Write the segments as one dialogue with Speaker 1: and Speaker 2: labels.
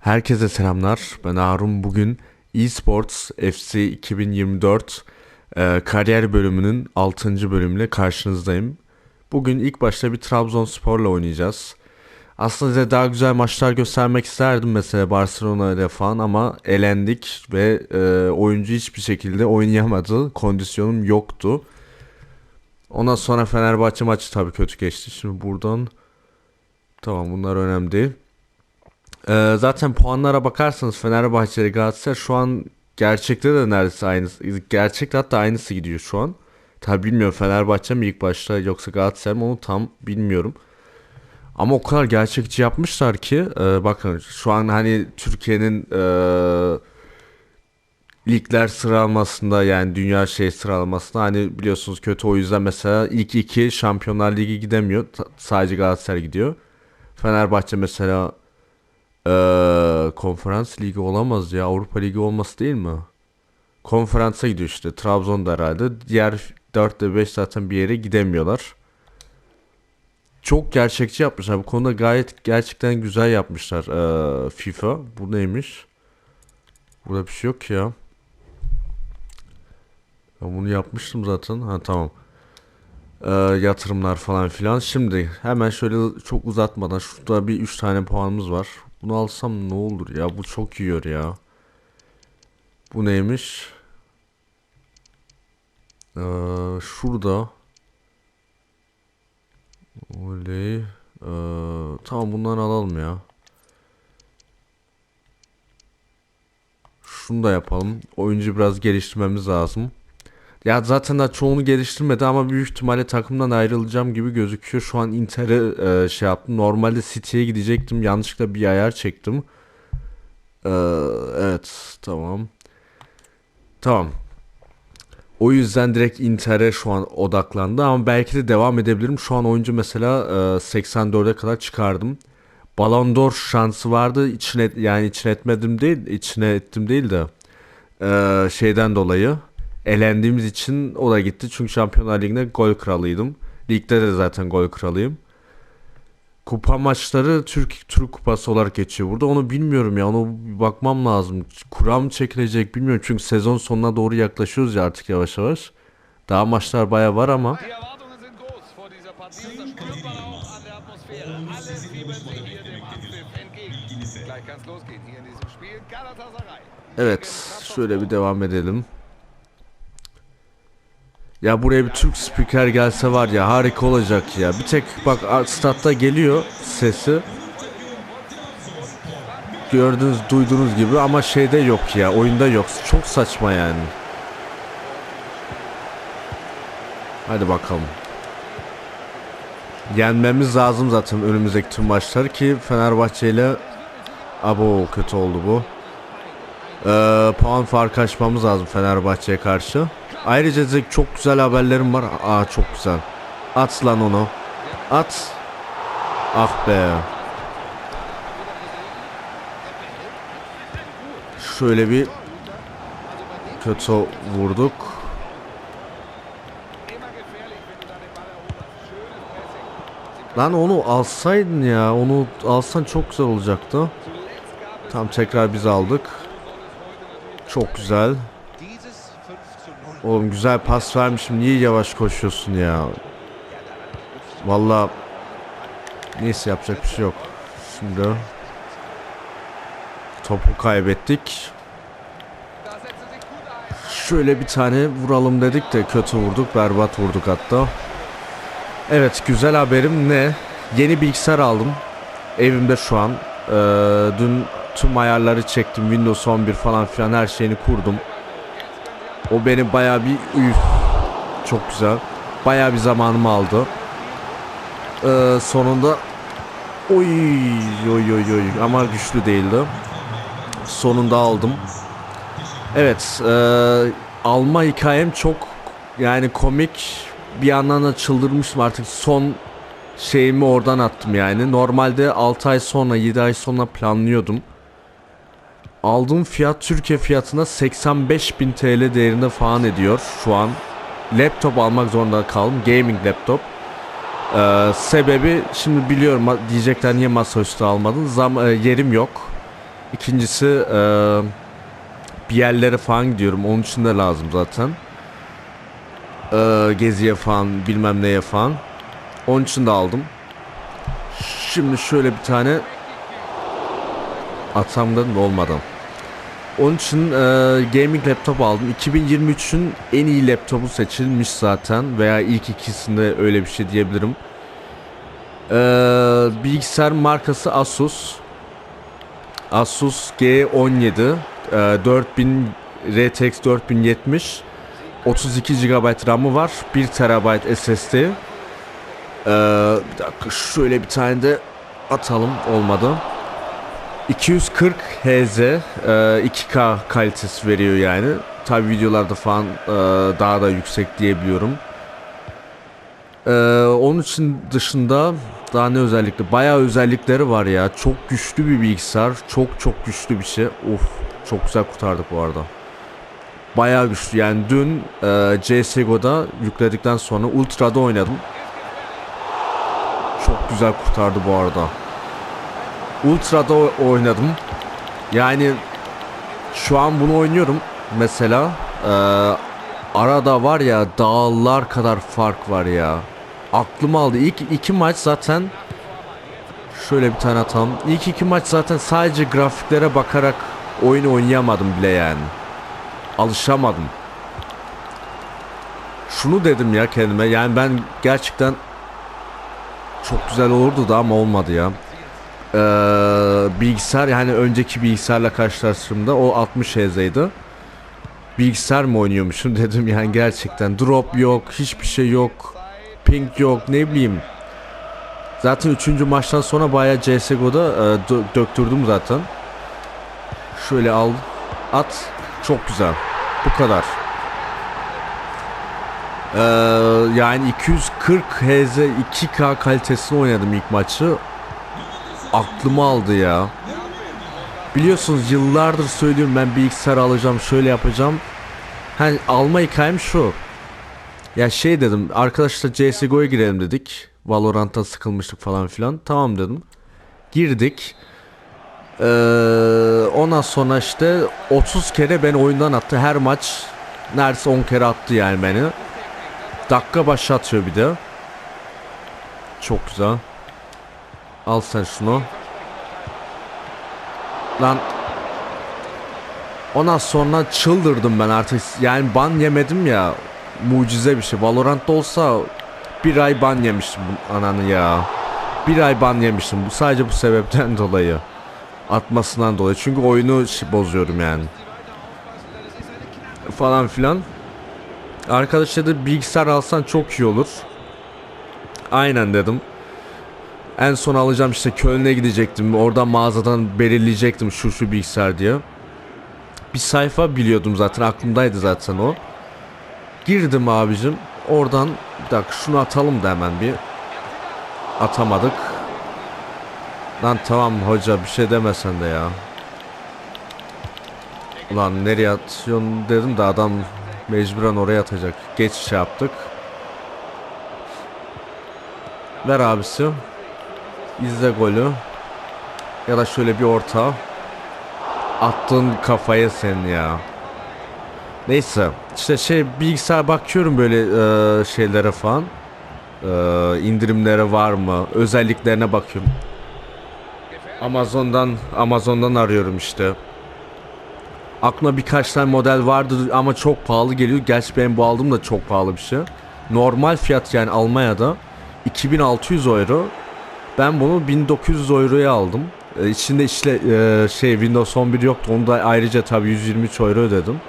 Speaker 1: Herkese selamlar. Ben Harun. Bugün eSports FC 2024 e, kariyer bölümünün 6. bölümüyle karşınızdayım. Bugün ilk başta bir Trabzonspor'la oynayacağız. Aslında size daha güzel maçlar göstermek isterdim mesela Barcelona ile falan ama elendik ve e, oyuncu hiçbir şekilde oynayamadı. Kondisyonum yoktu. Ondan sonra Fenerbahçe maçı tabii kötü geçti. Şimdi buradan tamam bunlar önemli değil. Ee, zaten puanlara bakarsanız Fenerbahçe ile Galatasaray şu an gerçekte de neredeyse aynısı. Gerçekte hatta aynısı gidiyor şu an. Tabi bilmiyorum Fenerbahçe mi ilk başta yoksa Galatasaray mı onu tam bilmiyorum. Ama o kadar gerçekçi yapmışlar ki e, bakın şu an hani Türkiye'nin e, ligler sıralamasında yani dünya şey sıralamasında hani biliyorsunuz kötü o yüzden mesela ilk iki Şampiyonlar Ligi gidemiyor. Sadece Galatasaray gidiyor. Fenerbahçe mesela ee, konferans ligi olamaz ya. Avrupa ligi olması değil mi? Konferansa gidiyor işte. Trabzon'da herhalde. Diğer 4 ile 5 zaten bir yere gidemiyorlar. Çok gerçekçi yapmışlar. Bu konuda gayet gerçekten güzel yapmışlar ee, FIFA. Bu neymiş? Burada bir şey yok ya. Ben bunu yapmıştım zaten. Ha tamam. Ee, yatırımlar falan filan. Şimdi hemen şöyle çok uzatmadan şurada bir 3 tane puanımız var. Bunu alsam ne olur ya? Bu çok yiyor ya. Bu neymiş? Ee, şurada. Oley. Ee, tamam bundan alalım ya. Şunu da yapalım. Oyuncu biraz geliştirmemiz lazım. Ya zaten daha çoğunu geliştirmedi ama büyük ihtimalle takımdan ayrılacağım gibi gözüküyor. Şu an Inter'e e, şey yaptım. Normalde City'ye gidecektim. Yanlışlıkla bir ayar çektim. Ee, evet tamam. Tamam. O yüzden direkt Inter'e şu an odaklandı ama belki de devam edebilirim. Şu an oyuncu mesela e, 84'e kadar çıkardım. Ballon d'Or şansı vardı. İçine yani içine etmedim değil, içine ettim değil de e, şeyden dolayı elendiğimiz için o da gitti. Çünkü Şampiyonlar Ligi'nde gol kralıydım. Ligde de zaten gol kralıyım. Kupa maçları Türk Türk Kupası olarak geçiyor burada. Onu bilmiyorum ya. Onu bakmam lazım. Kura mı çekilecek bilmiyorum. Çünkü sezon sonuna doğru yaklaşıyoruz ya artık yavaş yavaş. Daha maçlar baya var ama. Evet, şöyle bir devam edelim. Ya buraya bir Türk spiker gelse var ya harika olacak ya. Bir tek bak statta geliyor sesi. Gördünüz, duyduğunuz gibi ama şeyde yok ya, oyunda yok. Çok saçma yani. Hadi bakalım. Yenmemiz lazım zaten önümüzdeki tüm maçları ki Fenerbahçe ile Abo kötü oldu bu. Ee, puan farkı açmamız lazım Fenerbahçe'ye karşı. Ayrıca çok güzel haberlerim var. Aa çok güzel. At lan onu. At. Ah be. Şöyle bir kötü vurduk. Lan onu alsaydın ya. Onu alsan çok güzel olacaktı. Tam tekrar biz aldık. Çok güzel. Oğlum güzel pas vermişim. Niye yavaş koşuyorsun ya? Valla neyse yapacak bir şey yok. Şimdi topu kaybettik. Şöyle bir tane vuralım dedik de kötü vurduk. Berbat vurduk hatta. Evet güzel haberim ne? Yeni bilgisayar aldım. Evimde şu an. Ee, dün tüm ayarları çektim. Windows 11 falan filan her şeyini kurdum. O beni baya bir üf, çok güzel. Baya bir zamanımı aldı. Ee, sonunda oy oy oy oy ama güçlü değildi. Sonunda aldım. Evet, e, alma hikayem çok yani komik. Bir yandan da çıldırmıştım artık son şeyimi oradan attım yani. Normalde 6 ay sonra 7 ay sonra planlıyordum. Aldığım fiyat Türkiye fiyatına 85.000 TL değerinde falan ediyor şu an. Laptop almak zorunda kaldım. Gaming laptop. Ee, sebebi şimdi biliyorum diyecekler niye masaüstü almadın. Zam e, yerim yok. İkincisi eee, bir yerlere falan gidiyorum. Onun için de lazım zaten. Eee, geziye falan bilmem neye falan. Onun için de aldım. Şimdi şöyle bir tane atamdan da olmadan. Onun için eee, gaming laptop aldım. 2023'ün en iyi laptopu seçilmiş zaten veya ilk ikisinde öyle bir şey diyebilirim. Eee, bilgisayar markası Asus. Asus G17 eee, 4000 RTX 4070 32 GB RAM'ı var 1 TB SSD Eee, bir dakika şöyle bir tane de atalım olmadı 240 Hz eee, 2K kalitesi veriyor yani. Tabi videolarda falan eee, daha da yüksek diyebiliyorum. Eee, onun için dışında daha ne özellikle bayağı özellikleri var ya. Çok güçlü bir bilgisayar çok çok güçlü bir şey. Of çok güzel kurtardık bu arada. Bayağı güçlü. Yani dün eee CSGO'da yükledikten sonra Ultra'da oynadım. Çok güzel kurtardı bu arada Ultra'da oynadım. Yani şu an bunu oynuyorum mesela. Eee, arada var ya dağlar kadar fark var ya. Aklım aldı. İlk iki maç zaten şöyle bir tane atalım. İlk iki maç zaten sadece grafiklere bakarak oyunu oynayamadım bile yani. Alışamadım. Şunu dedim ya kendime yani ben gerçekten çok güzel olurdu da ama olmadı ya Ee, bilgisayar yani önceki bilgisayarla karşılaştığımda o 60 Hz'ydi. Bilgisayar mı oynuyormuşum dedim. Yani gerçekten drop yok hiçbir şey yok ping yok ne bileyim. Zaten 3. maçtan sonra bayağı CSGO'da e, dö- döktürdüm zaten. Şöyle al at. Çok güzel. Bu kadar. Ee, yani 240 Hz 2K kalitesini oynadım ilk maçı aklımı aldı ya Biliyorsunuz yıllardır söylüyorum ben bilgisayar alacağım şöyle yapacağım. Hani alma hikayem şu. Ya şey dedim arkadaşlar CSGO'ya girelim dedik. Valorant'ta sıkılmıştık falan filan. Tamam dedim. Girdik. Ee, ondan sonra işte 30 kere beni oyundan attı. Her maç neredeyse 10 kere attı yani beni. Dakika başı atıyor bir de. Çok güzel. Al sen şunu. Lan. Ondan sonra çıldırdım ben artık. Yani ban yemedim ya. Mucize bir şey. Valorant'ta olsa bir ay ban yemiştim ananı ya. Bir ay ban yemiştim. Bu sadece bu sebepten dolayı. Atmasından dolayı. Çünkü oyunu bozuyorum yani. Falan filan. Arkadaşlar da bilgisayar alsan çok iyi olur. Aynen dedim en son alacağım işte Köln'e gidecektim. Oradan mağazadan belirleyecektim şu şu bilgisayar diye. Bir sayfa biliyordum zaten aklımdaydı zaten o. Girdim abicim. Oradan bir dakika şunu atalım da hemen bir. Atamadık. Lan tamam hoca bir şey demesen de ya. Ulan nereye atıyorsun dedim de adam mecburen oraya atacak. Geç şey yaptık. Ver abisi. İzle golü. Ya da şöyle bir orta. Attın kafaya sen ya. Neyse. işte şey bilgisayar bakıyorum böyle e, şeylere falan. E, indirimlere var mı? Özelliklerine bakıyorum. Amazon'dan Amazon'dan arıyorum işte. Aklımda birkaç tane model vardı ama çok pahalı geliyor. Gerçi benim bu aldığım da çok pahalı bir şey. Normal fiyat yani Almanya'da 2600 euro. Ben bunu 1900 euroya aldım. Ee, içinde işte e, şey Windows 11 yoktu. Onu da ayrıca tabii 123 euro ödedim.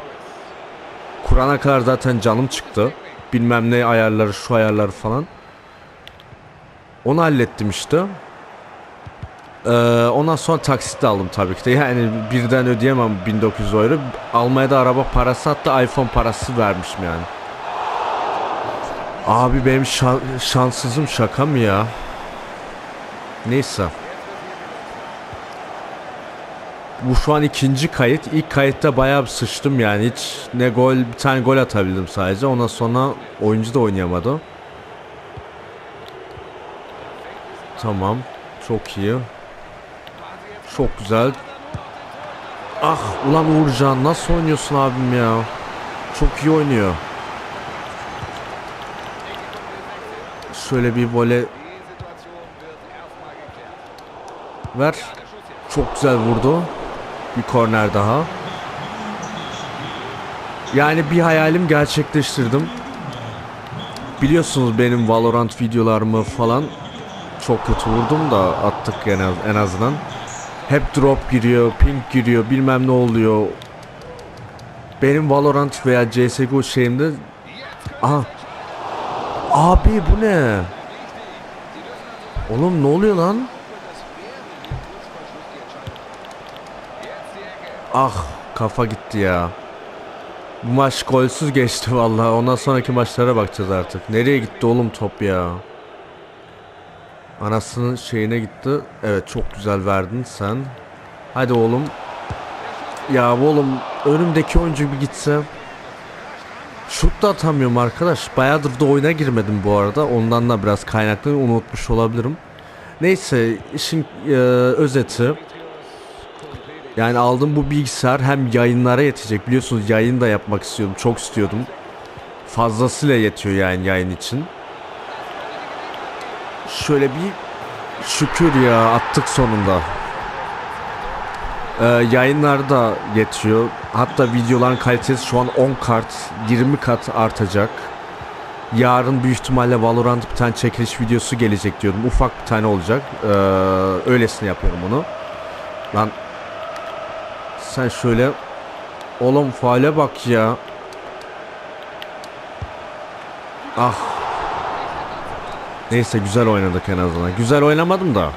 Speaker 1: Kur'an'a kadar zaten canım çıktı. Bilmem ne ayarları, şu ayarları falan. Onu hallettim işte. Ee, ondan sonra taksit de aldım tabii ki de. Yani birden ödeyemem 1900 euro. Almanya'da araba parası hatta iPhone parası vermişim yani. Abi benim şan- şanssızım şaka mı ya? Neyse. Bu şu an ikinci kayıt. İlk kayıtta bayağı sıçtım yani. Hiç ne gol, bir tane gol atabildim sadece. Ondan sonra oyuncu da oynayamadı. Tamam. Çok iyi. Çok güzel. Ah ulan Uğurcan nasıl oynuyorsun abim ya? Çok iyi oynuyor. Şöyle bir vole ver. Çok güzel vurdu. Bir korner daha. Yani bir hayalim gerçekleştirdim. Biliyorsunuz benim Valorant videolarımı falan çok kötü vurdum da attık en, az, en azından. Hep drop giriyor, ping giriyor, bilmem ne oluyor. Benim Valorant veya CSGO şeyimde... Aha. Abi bu ne? Oğlum ne oluyor lan? Ah kafa gitti ya. Bu maç golsüz geçti vallahi. Ondan sonraki maçlara bakacağız artık. Nereye gitti oğlum top ya? Anasının şeyine gitti. Evet çok güzel verdin sen. Hadi oğlum. Ya oğlum önümdeki oyuncu bir gitse. Şut da atamıyorum arkadaş. Bayağıdır da oyuna girmedim bu arada. Ondan da biraz kaynaklı unutmuş olabilirim. Neyse işin e, özeti. Yani aldığım bu bilgisayar hem yayınlara yetecek. Biliyorsunuz yayın da yapmak istiyordum. Çok istiyordum. Fazlasıyla yetiyor yani yayın için. Şöyle bir şükür ya attık sonunda. Ee, yayınlar da yetiyor. Hatta videoların kalitesi şu an 10 kat, 20 kat artacak. Yarın büyük ihtimalle Valorant bir tane çekiliş videosu gelecek diyordum. Ufak bir tane olacak. Ee, öylesine yapıyorum onu. Lan sen şöyle Oğlum faale bak ya. Ah. Neyse güzel oynadık en azından. Güzel oynamadım da.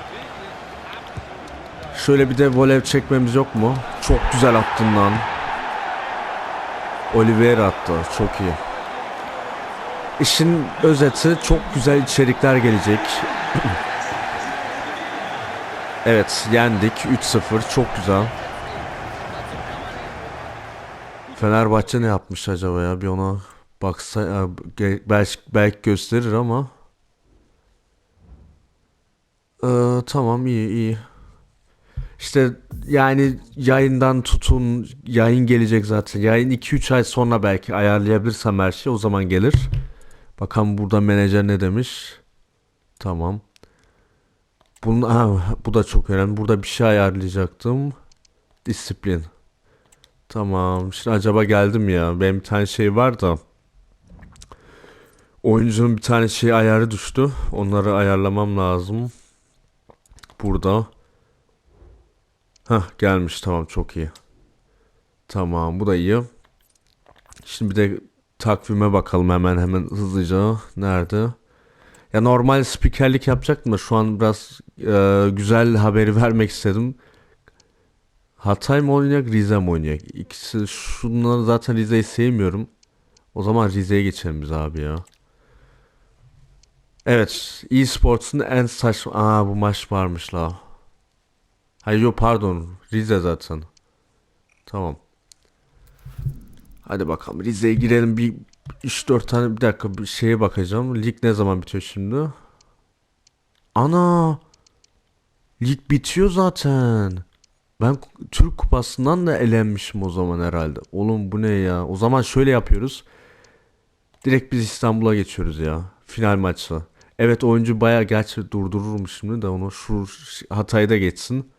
Speaker 1: Şöyle bir de volev çekmemiz yok mu? Çok güzel attın lan. Oliver attı. Çok iyi. İşin özeti çok güzel içerikler gelecek. evet yendik 3-0 çok güzel. Fenerbahçe ne yapmış acaba ya? Bir ona baksa ge- belki, belki gösterir ama. Ee, tamam iyi iyi. İşte yani yayından tutun yayın gelecek zaten. Yayın 2-3 ay sonra belki ayarlayabilirsem her şey o zaman gelir. Bakalım burada menajer ne demiş. Tamam. Bunun, ha, bu da çok önemli. Burada bir şey ayarlayacaktım. Disiplin. Tamam. Şimdi acaba geldim ya. Benim bir tane şey var da. Oyuncunun bir tane şey ayarı düştü. Onları ayarlamam lazım. Burada. Hah gelmiş tamam çok iyi. Tamam bu da iyi. Şimdi bir de takvime bakalım hemen hemen hızlıca. Nerede? Ya normal spikerlik yapacaktım da şu an biraz e, güzel haberi vermek istedim. Hatay mı oynayacak Rize mi oynayacak? İkisi şunları zaten Rize'yi sevmiyorum. O zaman Rize'ye geçelim biz abi ya. Evet, eSports'un en saçma... Aa bu maç varmış la. Hayır yok pardon. Rize zaten. Tamam. Hadi bakalım Rize'ye girelim bir 3-4 tane bir dakika bir şeye bakacağım. Lig ne zaman bitiyor şimdi? Ana! Lig bitiyor zaten. Ben Türk Kupası'ndan da elenmişim o zaman herhalde. Oğlum bu ne ya? O zaman şöyle yapıyoruz. Direkt biz İstanbul'a geçiyoruz ya. Final maçı. Evet oyuncu bayağı gerçi durdururum şimdi de onu şu Hatay'da geçsin.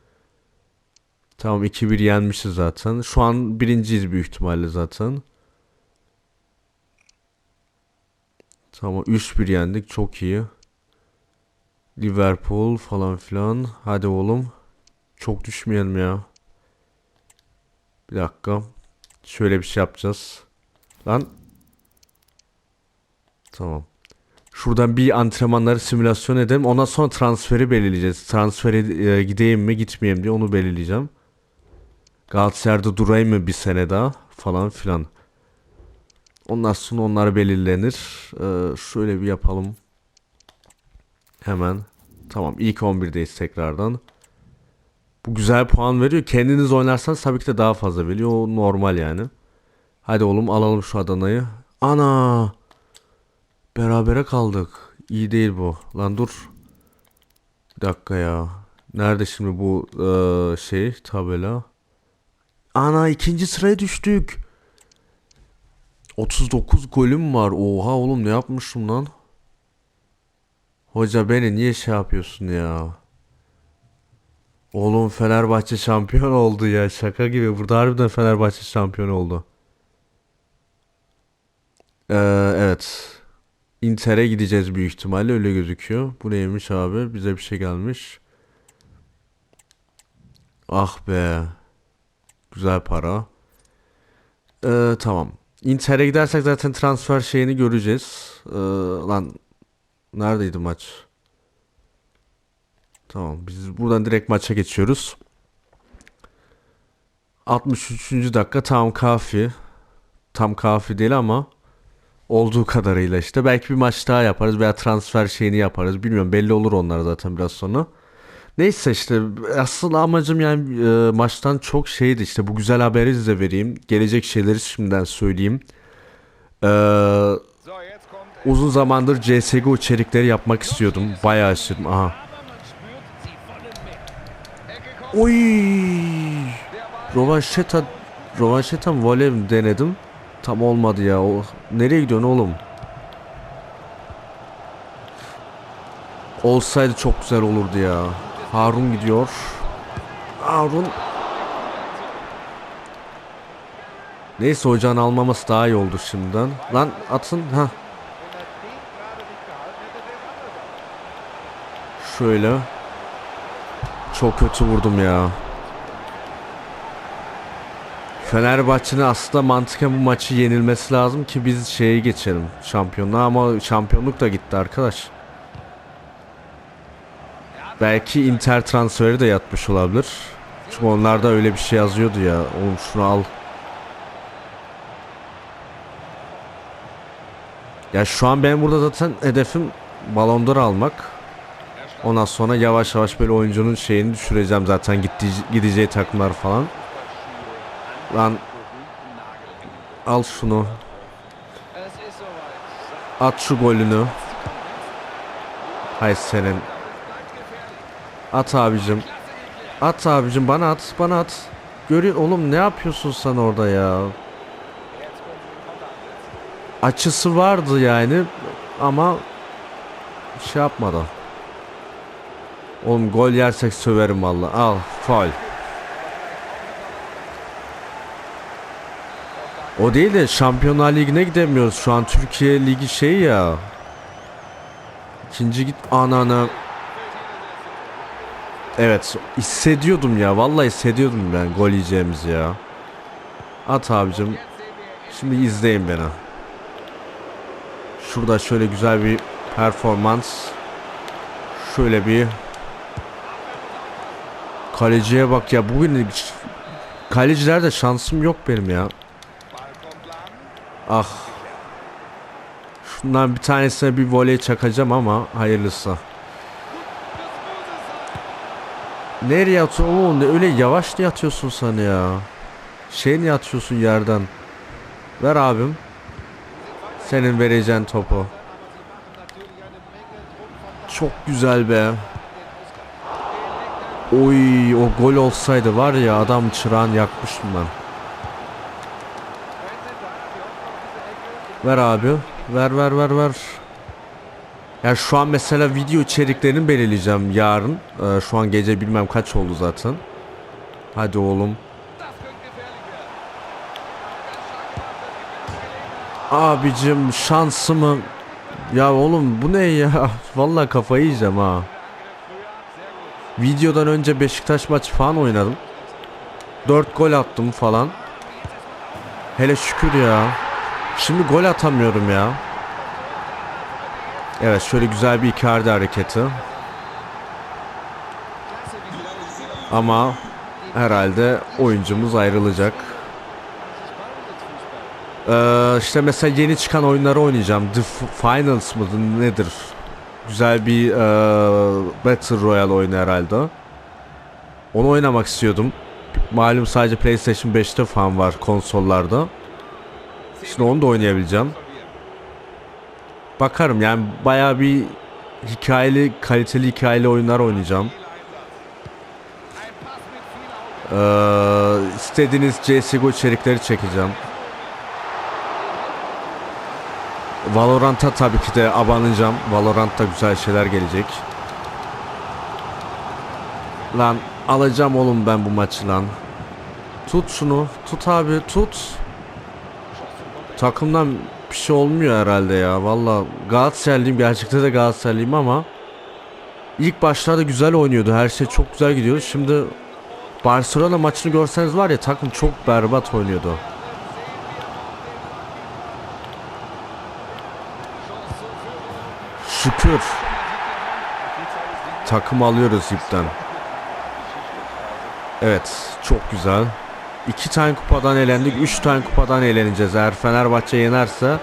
Speaker 1: Tamam 2-1 yenmişiz zaten. Şu an birinciyiz büyük ihtimalle zaten. Tamam 3-1 yendik çok iyi. Liverpool falan filan. Hadi oğlum. Çok düşmeyelim ya. Bir dakika. Şöyle bir şey yapacağız. Lan. Tamam. Şuradan bir antrenmanları simülasyon edelim. Ondan sonra transferi belirleyeceğiz. Transfere e, gideyim mi gitmeyeyim diye onu belirleyeceğim. Galatasaray'da durayım mı bir sene daha falan filan. Ondan sonra onlar belirlenir. Ee, şöyle bir yapalım. Hemen. Tamam ilk 11'deyiz tekrardan. Bu güzel puan veriyor. Kendiniz oynarsanız tabii ki de daha fazla veriyor. O normal yani. Hadi oğlum alalım şu Adana'yı. Ana! Berabere kaldık. İyi değil bu. Lan dur. Bir dakika ya. Nerede şimdi bu eee, şey tabela? Ana ikinci sıraya düştük. 39 golüm var. Oha oğlum ne yapmışım lan? Hoca beni niye şey yapıyorsun ya? Oğlum Fenerbahçe şampiyon oldu ya. Şaka gibi. Burada harbiden Fenerbahçe şampiyon oldu. Ee, evet. Inter'e gideceğiz büyük ihtimalle öyle gözüküyor. Bu neymiş abi? Bize bir şey gelmiş. Ah be. Güzel para. Ee, tamam. Inter'e gidersek zaten transfer şeyini göreceğiz. Ee, lan neredeydi maç? Tamam biz buradan direkt maça geçiyoruz. 63. dakika tam kafi. Tam kafi değil ama olduğu kadarıyla işte. Belki bir maç daha yaparız veya transfer şeyini yaparız. Bilmiyorum belli olur onlar zaten biraz sonra. Neyse işte asıl amacım yani e, maçtan çok şeydi işte bu güzel haberi size vereyim. Gelecek şeyleri şimdiden söyleyeyim.
Speaker 2: Kommt
Speaker 1: uzun zamandır CSGO içerikleri yapmak istiyordum. Bayağı istiyordum. Aha. Oy! Rovanşeta Rovanşeta voley denedim. Tam olmadı ya. O nereye gidiyorsun oğlum? Olsaydı çok güzel olurdu ya. Harun gidiyor. Harun. Neyse hocanın almaması daha iyi oldu şimdiden. Lan atın ha. Şöyle. Çok kötü vurdum ya. Fenerbahçe'nin aslında mantıken bu maçı yenilmesi lazım ki biz şeye geçelim şampiyonluğa ama şampiyonluk da gitti arkadaş. Belki Inter transferi de yatmış olabilir. Çünkü onlarda öyle bir şey yazıyordu ya. Oğlum şunu al. Ya şu an benim burada zaten hedefim Ballon d'Or almak. Ondan sonra yavaş yavaş böyle oyuncunun şeyini düşüreceğim zaten gitti, gideceği takımlar falan. Lan al şunu. At şu golünü. Hay senin. At abicim. At abicim bana at bana at. Görüyor oğlum ne yapıyorsun sen orada ya? Açısı vardı yani ama şey yapmadı. Oğlum gol yersek söverim valla. Al faul. O değil de Şampiyonlar Ligi'ne gidemiyoruz. Şu an Türkiye Ligi şey ya. İkinci git ananı. Evet hissediyordum ya. Vallahi hissediyordum ben gol yiyeceğimizi ya. At abicim. Şimdi izleyin beni. Şurada şöyle güzel bir performans. Şöyle bir Kaleciye bak ya bugün kalecilerde şansım yok benim ya. Ah. Şundan bir tanesine bir voley çakacağım ama hayırlısı. Nereye oğlum? Ne Öyle yavaş niye atıyorsun sen ya? Şey niye atıyorsun yerden? Ver abim. Senin vereceğin topu. Çok güzel be. Oy o gol olsaydı var ya adam çırağını yakmıştım ben. Ver abi. Ver ver ver ver. Ya şu an mesela video içeriklerini belirleyeceğim yarın. Ee, şu an gece bilmem kaç oldu zaten. Hadi oğlum. Abicim şansımı. Ya oğlum bu ne ya? Vallahi kafayı yiyeceğim ha. Videodan önce Beşiktaş maçı falan oynadım. 4 gol attım falan. Hele şükür ya. Şimdi gol atamıyorum ya. Evet şöyle güzel bir Icardi hareketi. Ama herhalde oyuncumuz ayrılacak. Ee, işte mesela yeni çıkan oyunları oynayacağım. The Finals mıdır nedir? Güzel bir e, Battle Royale oyunu herhalde. Onu oynamak istiyordum. Malum sadece PlayStation 5'te falan var konsollarda. Şimdi onu da oynayabileceğim. Bakarım yani bayağı bir hikayeli, kaliteli hikayeli oyunlar oynayacağım. Ee, istediğiniz CSGO içerikleri çekeceğim. Valorant'a tabii ki de abanacağım. Valorant'ta güzel şeyler gelecek. Lan alacağım oğlum ben bu maçı lan. Tut şunu. Tut abi tut. Takımdan bir şey olmuyor herhalde ya. Valla Galatasaraylıyım gerçekten de Galatasaraylıyım ama ilk başlarda güzel oynuyordu. Her şey çok güzel gidiyordu. Şimdi Barcelona maçını görseniz var ya takım çok berbat oynuyordu. Şükür. Takım alıyoruz ipten. Evet çok güzel. İki tane kupadan elendik. Üç tane kupadan eleneceğiz. Eğer Fenerbahçe yenerse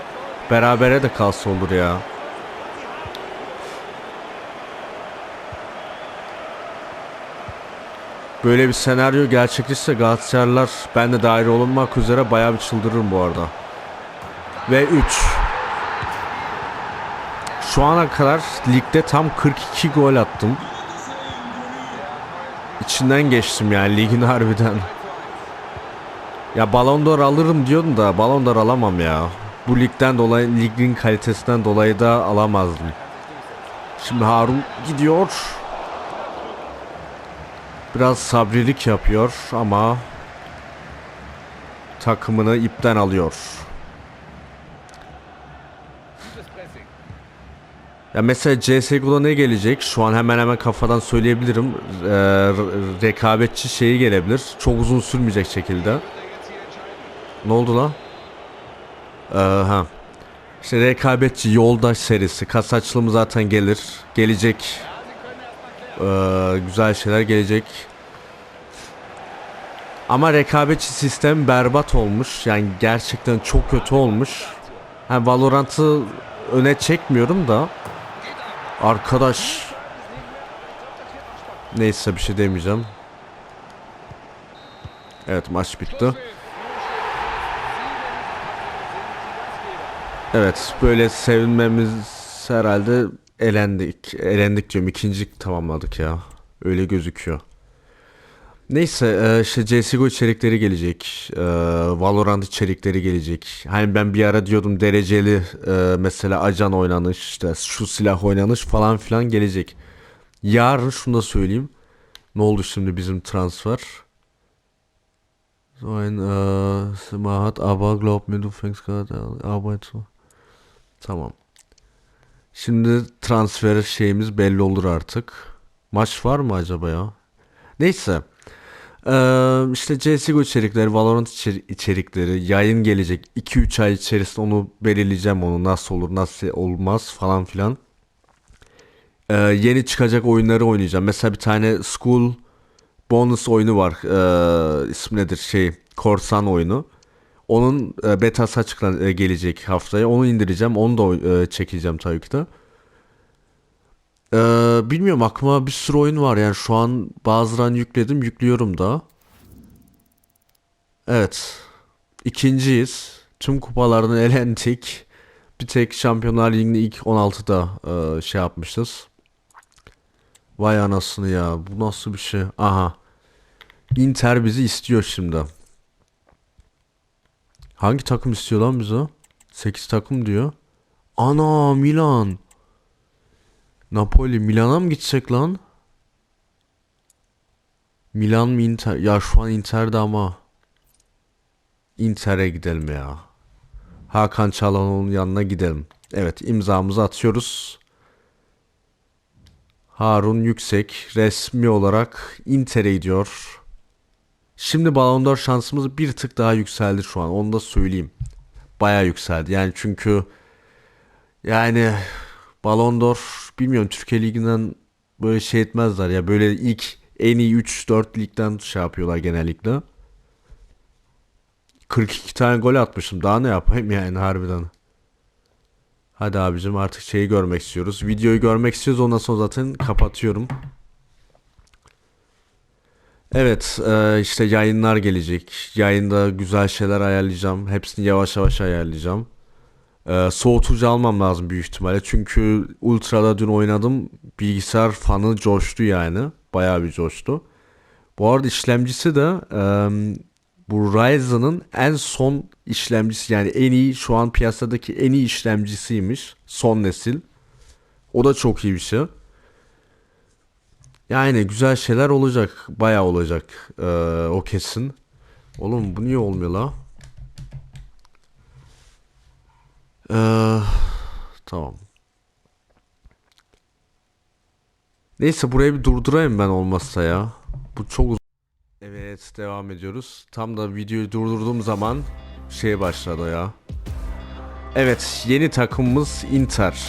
Speaker 1: berabere de kalsa olur ya. Böyle bir senaryo gerçekleşirse Galatasaraylılar ben de dahil olunmak üzere bayağı bir çıldırırım bu arada. Ve 3. Şu ana kadar ligde tam 42 gol attım. İçinden geçtim yani ligin harbiden. Ya Ballon d'Or alırım diyordum da Ballon d'Or alamam ya. Bu ligden dolayı ligin kalitesinden dolayı da alamazdım. Şimdi Harun gidiyor. Biraz sabrilik yapıyor ama takımını ipten alıyor. Ya mesela CSGO'da ne gelecek? Şu an hemen hemen kafadan söyleyebilirim. Ee, rekabetçi şeyi gelebilir. Çok uzun sürmeyecek şekilde. Ne oldu lan? Ee, ha. İşte rekabetçi yoldaş serisi. Kasaçlı mı zaten gelir. Gelecek. Ee, güzel şeyler gelecek. Ama rekabetçi sistem berbat olmuş. Yani gerçekten çok kötü olmuş. Ha Valorant'ı öne çekmiyorum da. Arkadaş. Neyse bir şey demeyeceğim. Evet maç bitti. Evet böyle sevinmemiz herhalde elendik. Elendik diyorum ikinci tamamladık ya. Öyle gözüküyor. Neyse e, işte CSGO içerikleri gelecek. E, Valorant içerikleri gelecek. Hani ben bir ara diyordum dereceli e, mesela ajan oynanış işte şu silah oynanış falan filan gelecek. Yarın şunu da söyleyeyim. Ne oldu şimdi bizim transfer? So ein äh, hat aber glaub mir du fängst gerade Arbeit. Tamam. Şimdi transfer şeyimiz belli olur artık. Maç var mı acaba ya? Neyse. Ee, işte CSGO içerikleri, Valorant içeri- içerikleri, yayın gelecek. 2-3 ay içerisinde onu belirleyeceğim onu nasıl olur, nasıl olmaz falan filan. Ee, yeni çıkacak oyunları oynayacağım. Mesela bir tane School bonus oyunu var. Ee, ismi nedir? Şey, korsan oyunu. Onun betası açıklan gelecek haftaya. Onu indireceğim. Onu da çekeceğim tabii ki de. Ee, bilmiyorum aklıma bir sürü oyun var yani şu an bazılarını yükledim yüklüyorum da. Evet. İkinciyiz. Tüm kupalardan elendik. Bir tek Şampiyonlar Ligi'nde ilk 16'da e, şey yapmışız. Vay anasını ya. Bu nasıl bir şey? Aha. Inter bizi istiyor şimdi. Hangi takım istiyor lan bizi? 8 takım diyor. Ana Milan. Napoli Milan'a mı gidecek lan? Milan mı Inter? Ya şu an Inter'de ama. Inter'e gidelim ya. Hakan Çalhanoğlu'nun yanına gidelim. Evet imzamızı atıyoruz. Harun Yüksek resmi olarak Inter'e gidiyor. Şimdi Ballon d'Or şansımız bir tık daha yükseldi şu an. Onu da söyleyeyim. Baya yükseldi. Yani çünkü yani Ballon d'Or bilmiyorum Türkiye Ligi'nden böyle şey etmezler ya. Böyle ilk en iyi 3-4 ligden şey yapıyorlar genellikle. 42 tane gol atmışım. Daha ne yapayım yani harbiden. Hadi abicim artık şeyi görmek istiyoruz. Videoyu görmek istiyoruz. Ondan sonra zaten kapatıyorum. Evet e, işte yayınlar gelecek. Yayında güzel şeyler ayarlayacağım. Hepsini yavaş yavaş ayarlayacağım. E, soğutucu almam lazım büyük ihtimalle. Çünkü Ultra'da dün oynadım. Bilgisayar fanı coştu yani. Bayağı bir coştu. Bu arada işlemcisi de e, Bu Ryzen'ın en son işlemcisi yani en iyi şu an piyasadaki en iyi işlemcisiymiş. Son nesil. O da çok iyi bir şey. Yani güzel şeyler olacak. Bayağı olacak. Ee, o kesin. Oğlum bu niye olmuyor la? Ee, tamam. Neyse burayı bir durdurayım ben olmazsa ya. Bu çok. Evet devam ediyoruz. Tam da videoyu durdurduğum zaman şey başladı ya. Evet yeni takımımız Inter.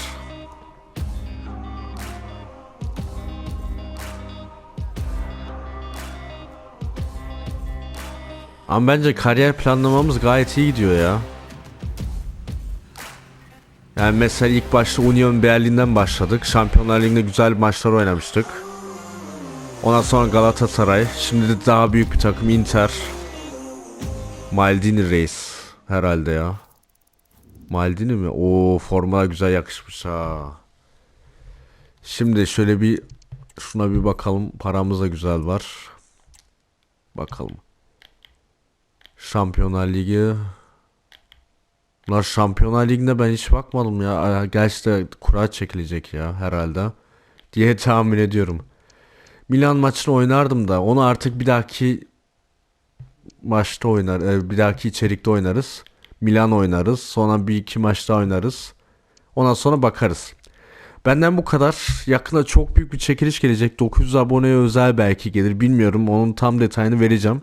Speaker 1: Ama bence kariyer planlamamız gayet iyi gidiyor ya. Yani mesela ilk başta Union Berlin'den başladık. Şampiyonlar Ligi'nde güzel maçlar oynamıştık. Ondan sonra Galatasaray. Şimdi de daha büyük bir takım Inter. Maldini Reis herhalde ya. Maldini mi? O forma güzel yakışmış ha. Şimdi şöyle bir şuna bir bakalım. Paramız da güzel var. Bakalım. Şampiyonlar Ligi. Bunlar Şampiyonlar Ligi'nde ben hiç bakmadım ya. Gerçi de kura çekilecek ya herhalde. Diye tahmin ediyorum. Milan maçını oynardım da onu artık bir dahaki maçta oynar, e, bir dahaki içerikte oynarız. Milan oynarız. Sonra bir iki maç daha oynarız. Ondan sonra bakarız. Benden bu kadar. Yakında çok büyük bir çekiliş gelecek. 900 aboneye özel belki gelir. Bilmiyorum. Onun tam detayını vereceğim.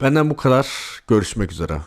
Speaker 1: Benden bu kadar. Görüşmek üzere.